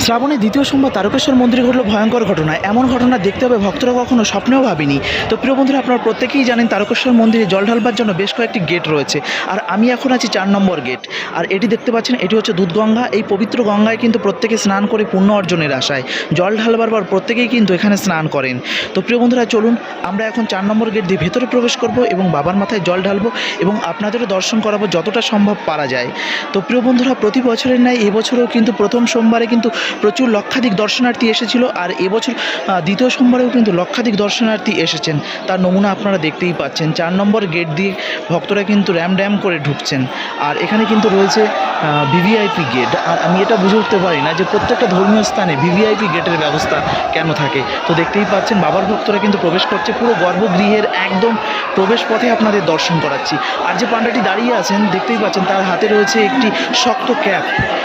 শ্রাবণের দ্বিতীয় সোমবার তারকেশ্বর মন্দিরে ঘটলো ভয়ঙ্কর ঘটনা। এমন ঘটনা দেখতে হবে, ভক্তরা কখনো স্বপ্নেও ভাবিনি। তো প্রিয় বন্ধুরা, আপনারা প্রত্যেকেই জানেন তারকেশ্বর মন্দিরে জল ঢালবার জন্য বেশ কয়েকটি গেট রয়েছে। আর আমি এখন আছি চার নম্বর গেট আর এটি দেখতে পাচ্ছেন, এটি হচ্ছে দুধগঙ্গা। এই পবিত্র গঙ্গায় কিন্তু প্রত্যেকে স্নান করে পুণ্য অর্জনের আশায়। জল ঢালবার পর প্রত্যেকেই কিন্তু এখানে স্নান করেন। তো প্রিয় বন্ধুরা, চলুন, আমরা এখন চার নম্বর গেট দিয়ে ভেতরে প্রবেশ করব এবং বাবার মাথায় জল ঢালবো এবং আপনাদেরও দর্শন করাবো যতটা সম্ভব পারা যায়। তো প্রিয় বন্ধুরা, প্রতি বছরের ন্যায় এবছরেও কিন্তু প্রথম সোমবারে কিন্তু প্রচুর লক্ষাধিক দর্শনার্থী এসেছিল আর এবছর দ্বিতীয় সোমবারেও কিন্তু লক্ষাধিক দর্শনার্থী এসেছেন। তার নমুনা আপনারা দেখতেই পাচ্ছেন। চার নম্বর গেট দিয়ে ভক্তরা কিন্তু র্যাম ড্যাম করে ঢুকছেন। আর এখানে কিন্তু রয়েছে ভিভিআইপি গেট। আর আমি এটা বুঝে উঠতে পারি না যে প্রত্যেকটা ধর্মীয় স্থানে ভিভিআইপি গেটের ব্যবস্থা কেন থাকে। তো দেখতেই পাচ্ছেন, বাবার ভক্তরা কিন্তু প্রবেশ করছে পুরো গর্ভগৃহের একদম প্রবেশ পথে আপনাদের দর্শন করাচ্ছি। আর যে পান্ডাটি দাঁড়িয়ে আছেন, দেখতেই পাচ্ছেন, তার হাতে রয়েছে একটি শক্ত ক্যাপ।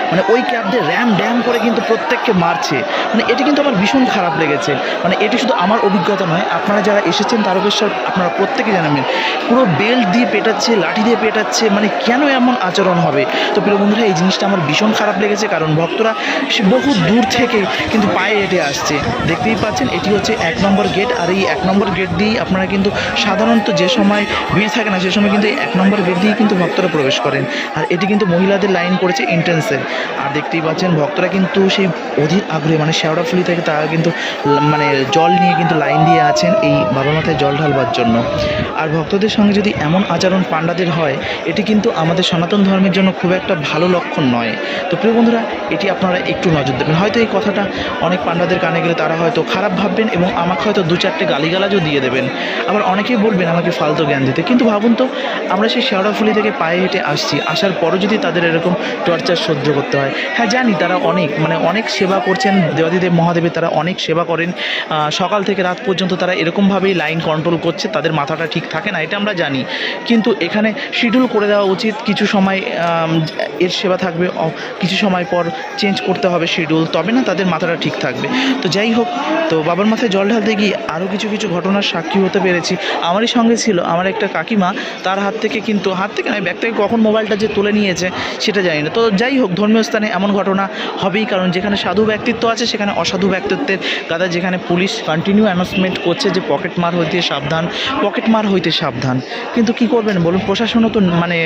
মানে ওই ক্যাপ দিয়ে র্যাম ড্যাম করে কিন্তু প্রত্যেককে মারছে। মানে এটি কিন্তু আমার ভীষণ খারাপ লেগেছে। মানে এটি শুধু আমার অভিজ্ঞতা নয়, আপনারা যারা এসেছেন তারকেশ্বর আপনারা প্রত্যেকে জানাবেন, পুরো বেল্ট দিয়ে পেটাচ্ছে, লাঠি দিয়ে পেটাচ্ছে মানে কেন এমন আচরণ হবে? তো প্রিয় বন্ধুরা, এই জিনিসটা আমার ভীষণ খারাপ লেগেছে, কারণ ভক্তরা সে বহু দূর থেকে কিন্তু পায়ে হেঁটে আসছে। দেখতেই পাচ্ছেন, এটি হচ্ছে এক নম্বর গেট, আর এই এক নম্বর গেট দিয়েই আপনারা কিন্তু সাধারণত যে সময় ভিড় থাকে না, সে সময় কিন্তু এক নম্বর গেট দিয়েই কিন্তু ভক্তরা প্রবেশ করেন। আর এটি কিন্তু মহিলাদের লাইন করেছে ইন্টেন্সের আর দেখতেই পাচ্ছেন, ভক্তরা কিন্তু সেই অধীর আগ্রহে মানে শেওড়াফুলি থেকে তারা কিন্তু মানে জল নিয়ে কিন্তু লাইন দিয়ে আছেন এই বাবা মাথায় জল ঢালবার জন্য। আর ভক্তদের সঙ্গে যদি এমন আচরণ পাণ্ডাদের হয়, এটি কিন্তু আমাদের সনাতন ধর্মের জন্য খুব একটা ভালো লক্ষণ নয়। তো প্রিয় বন্ধুরা, এটি আপনারা একটু নজর দেবেন। হয়তো এই কথাটা অনেক পাণ্ডাদের কানে গেলে তারা হয়তো খারাপ ভাববেন এবং আমাকে হয়তো দু চারটে গালিগালাজও দিয়ে দেবেন। আবার অনেকেই বলবেন আমাকে ফালতু জ্ঞান দিতে। কিন্তু ভাবুন তো, আমরা সেই শেওড়াফুলি থেকে পায়ে হেঁটে আসছি। আসার পরও যদি তাদের এরকম টর্চার সহ্য করতে হয়। হ্যাঁ জানি তারা অনেক মানে অনেক সেবা করছেন দেবাদিদেব মহাদেবের, তারা অনেক সেবা করেন। সকাল থেকে রাত পর্যন্ত তারা এরকমভাবেই লাইন কন্ট্রোল করছে, তাদের মাথাটা ঠিক থাকে না, এটা আমরা জানি। কিন্তু এখানে শিডিউল করে দেওয়া উচিত, কিছু সময় এর সেবা থাকবে কিছু সময় পর চেঞ্জ করতে হবে শিডিউল তবে না তাদের মাথাটা ঠিক থাকবে। তো যাই হোক, তো বাবার মাথায় জল ঢালতে গিয়ে আরও কিছু কিছু ঘটনার সাক্ষী হতে পেরেছি। আমারই সঙ্গে ছিল, আমার একটা কাকিমা, তার হাত থেকে কিন্তু, হাত থেকে নয়, ব্যাগ থেকে কখন মোবাইলটা যে তুলে নিয়েছে, সেটা জানি না। তো যাই হোক, ধর্মীয় স্থানে এমন ঘটনা হবেই, কারণ যেখানে সাধু ব্যক্তিত্ব আছে, সেখানে অসাধু ব্যক্তিত্বের গাদা, যেখানে পুলিশ কন্টিনিউ অ্যানাউন্সমেন্ট করছে যে পকেট মার হইতে সাবধান পকেট মার হইতে সাবধান। কিন্তু কি করবেন বলুন, প্রশাসনও তো মানে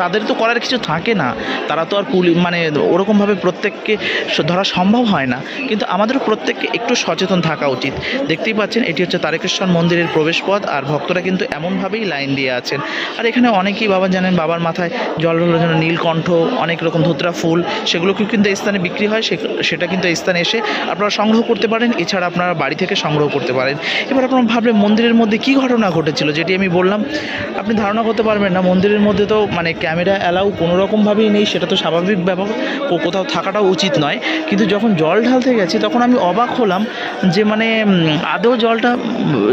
তাদের তো করার কিছু থাকে না। তারা তো আর পুলি মানে ওরকমভাবে প্রত্যেককে ধরা সম্ভব হয় না। কিন্তু আমাদেরও প্রত্যেককে একটু সচেতন থাকা উচিত। দেখতেই পাচ্ছেন, এটি হচ্ছে তারকেশ্বর মন্দিরের প্রবেশপথ, আর ভক্তরা কিন্তু এমনভাবেই লাইন দিয়ে আছেন। আর এখানে অনেকেই বাবা জানেন, বাবার মাথায় জল ঢালার জন্য নীলকণ্ঠ, অনেক রকম ধুতরা ফুল, সেগুলোকেও কিন্তু স্থানে বিক্রি হয়। সে- সেটা কিন্তু স্থানে এসে আপনারা সংগ্রহ করতে পারেন। এছাড়া আপনারা বাড়ি থেকে সংগ্রহ করতে পারেন। এবার আপনারা ভাবলেন মন্দিরের মধ্যে কী ঘটনা ঘটেছিল, যেটি আমি বললাম, আপনি ধারণা করতে পারবেন না, মন্দিরের মধ্যে তো মানে ক্যামেরা অ্যালাউ কোনো রকমভাবেই নেই, সেটা তো স্বাভাবিক ব্যাপার কোথাও থাকাটাও উচিত নয়। কিন্তু যখন জল ঢালতে গেছি, তখন আমি অবাক হলাম যে মানে আদৌ জলটা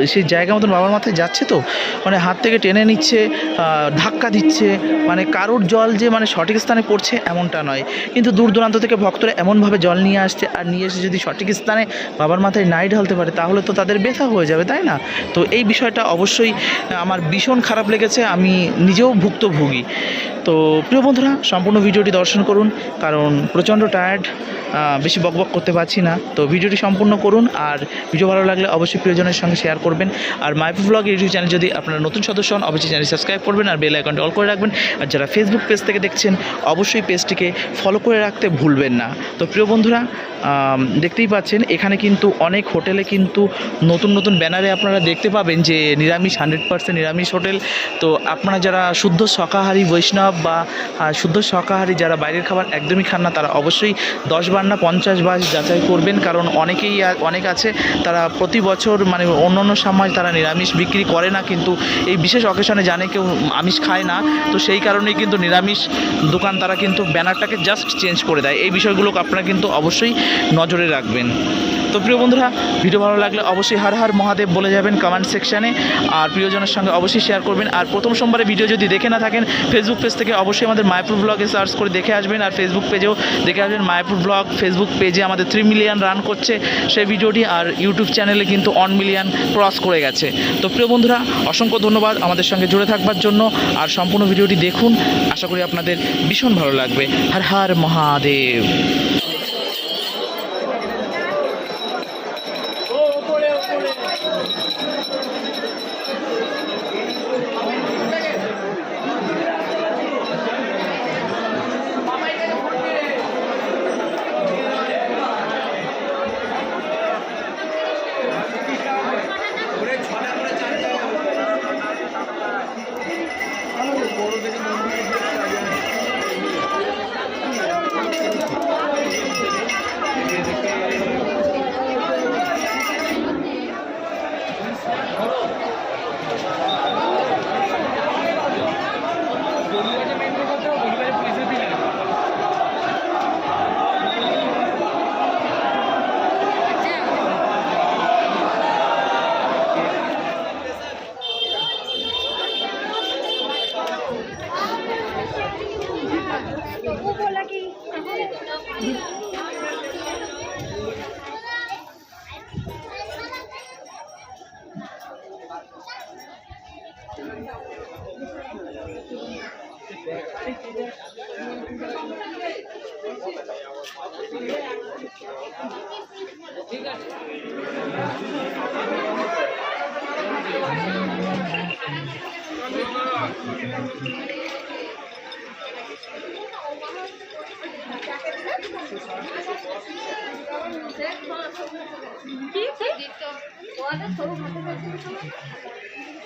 সেই জায়গা মতন বাবার মাথায় যাচ্ছে তো? মানে হাত থেকে টেনে নিচ্ছে ধাক্কা দিচ্ছে মানে কারোর জল যে মানে সঠিক স্থানে পড়ছে এমনটা নয়। কিন্তু দূর দূরান্ত থেকে ভক্তরা এমনভাবে জল নিয়ে আসছে আর নিয়ে এসে যদি সঠিক স্থানে বাবার মাথায় নাই ঢালতে পারে, তাহলে তো তাদের ব্যথা হয়ে যাবে, তাই না? তো এই বিষয়টা অবশ্যই আমার ভীষণ খারাপ লেগেছে, আমি নিজেও ভুক্তভোগী। তো প্রিয় বন্ধুরা, সম্পূর্ণ ভিডিওটি দর্শন করুন, কারণ প্রচণ্ড টায়ার্ড বেশি বকবক করতে পারছি না। তো ভিডিওটি সম্পূর্ণ করুন আর ভিডিও ভালো লাগলে অবশ্যই প্রিয়জনের সঙ্গে শেয়ার করবেন। আর মাইপি ব্লগ ইউটিউব চ্যানেল যদি আপনারা নতুন সদস্য হন, অবশ্যই চ্যানেল সাবস্ক্রাইব করবেন আর বেল আইকনটি অল করে রাখবেন। আর যারা ফেসবুক পেজ থেকে দেখছেন, অবশ্যই পেজটিকে ফলো করে রাখতে ভুলবেন না। তো প্রিয় বন্ধুরা দেখতেই পাচ্ছেন, এখানে কিন্তু অনেক হোটেলে কিন্তু নতুন নতুন ব্যানারে আপনারা দেখতে পাবেন যে নিরামিষ হান্ড্রেড পার্সেন্ট নিরামিষ হোটেল তো আপনারা যারা শুদ্ধ শাকাহারী বৈষ্ণব বা শুদ্ধ শাকাহারী যারা বাইরের খাবার একদমই খান না, তারা অবশ্যই দশ বার না, পঞ্চাশ বার যাচাই করবেন, কারণ অনেকেই অনেক আছে, তারা প্রতি বছর মানে অন্য অন্য সময় তারা নিরামিষ বিক্রি করে না, কিন্তু এই বিশেষ অকেশনে জানে কেউ আমিষ খায় না, তো সেই কারণেই কিন্তু নিরামিষ দোকান তারা কিন্তু ব্যানারটাকে জাস্ট চেঞ্জ করে দেয়। এই বিষয়গুলো আপনারা কিন্তু অবশ্যই নজরে রাখবেন। তো প্রিয় বন্ধুরা, ভিডিও ভালো লাগলে অবশ্যই হার হার মহাদেব বলে যাবেন কমেন্ট সেকশানে আর প্রিয়জনের সঙ্গে অবশ্যই শেয়ার করবেন। আর প্রথম সোমবারে ভিডিও যদি দেখে না থাকেন ফেসবুক পেজ থেকে অবশ্যই আমাদের মায়াপুর ব্লগে সার্চ করে দেখে আসবেন। আর ফেসবুক পেজেও দেখে আসবেন মায়াপুর ব্লগ ফেসবুক পেজে আমাদের থ্রি মিলিয়ন রান করছে সেই ভিডিওটি আর ইউটিউব চ্যানেলে কিন্তু ওয়ান মিলিয়ন ক্রস করে গেছে। তো প্রিয় বন্ধুরা, অসংখ্য ধন্যবাদ আমাদের সঙ্গে জুড়ে থাকবার জন্য। আর সম্পূর্ণ ভিডিওটি দেখুন। আশা করি আপনাদের ভীষণ ভালো লাগবে। হর হর মহাদেব। ঠিক আছে কি কি ওদের সরু হাতে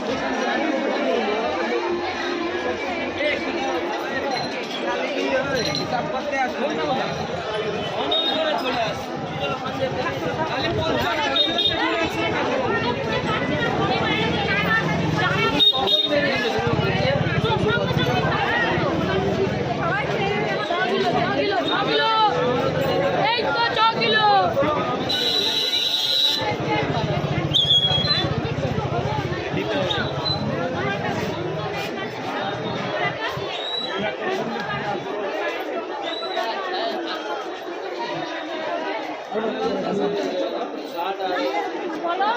এই বলো।